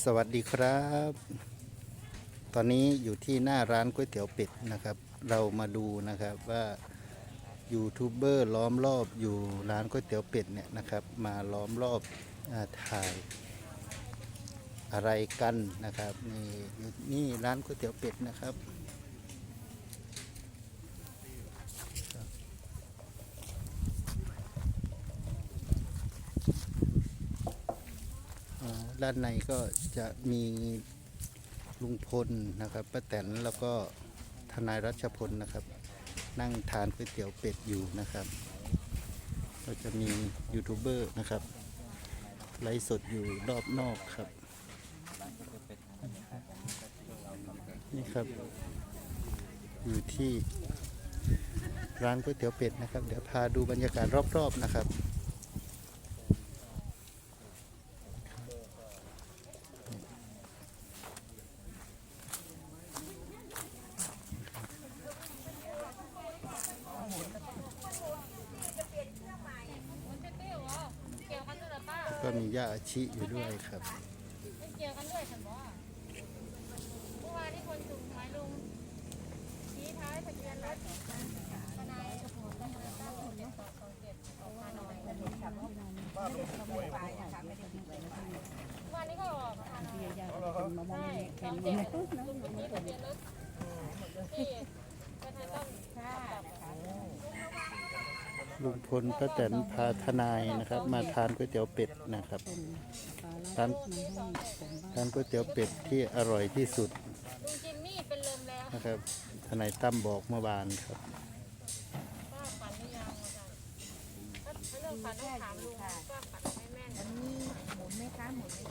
สวัสดีครับ ตอนนี้อยู่ที่หน้าร้านก๋วยเตี๋ยวเป็ดนะครับ เรามาดูนะครับว่ายูทูบเบอร์ล้อมรอบอยู่ร้านก๋วยเตี๋ยวเป็ดเนี่ยนะครับ มาล้อมรอบอถ่าย อะไรกันนะครับนี่นี่ร้านก๋วยเตี๋ยวเป็ดนะครับ ด้านในก็จะมีลุงพลนะครับป้าแตนแล้วก็ทนายรัชพลนะครับ นั่งทานก๋วยเตี๋ยวเป็ดอยู่นะครับ ก็จะมียูทูบเบอร์นะครับไลฟ์สดอยู่รอบนอกครับ นี่ครับ อยู่ที่ร้านก๋วยเตี๋ยวเป็ดนะครับ เดี๋ยวพาดูบรรยากาศรอบๆนะครับ เกี่ยวกันด้วยเหรอป้า ก็ มีย่าอาชิอยู่ด้วยครับ ไม่เกี่ยวกันด้วยฉันบอกเมื่อวานนี้คนถูกหมายลุงชี้ท้ายทะเบียนรถทนายสมุทรต้าผลเจ็ดสองสองเจ็ดออกมาหน่อยไม่ได้ทำไม่ได้ทำไม่ได้ทำวันนี้ก็ออกค่ะใช่สองเจ็ดนี่ทะเบียนรถที่ประธานต้องค่ ลุงพลป้าแตนพาทนายนะครับ มาทานก๋วยเตี๋ยวเป็ดนะครับร้านร้านก๋วยเตี๋ยวเป็ดที่อร่อยที่สุดนะครับทนายตั้มบอกเมื่อวานครับแค่ถามลุงป้าฝันไม่แม่นหมุนไหมคะหมุนไหม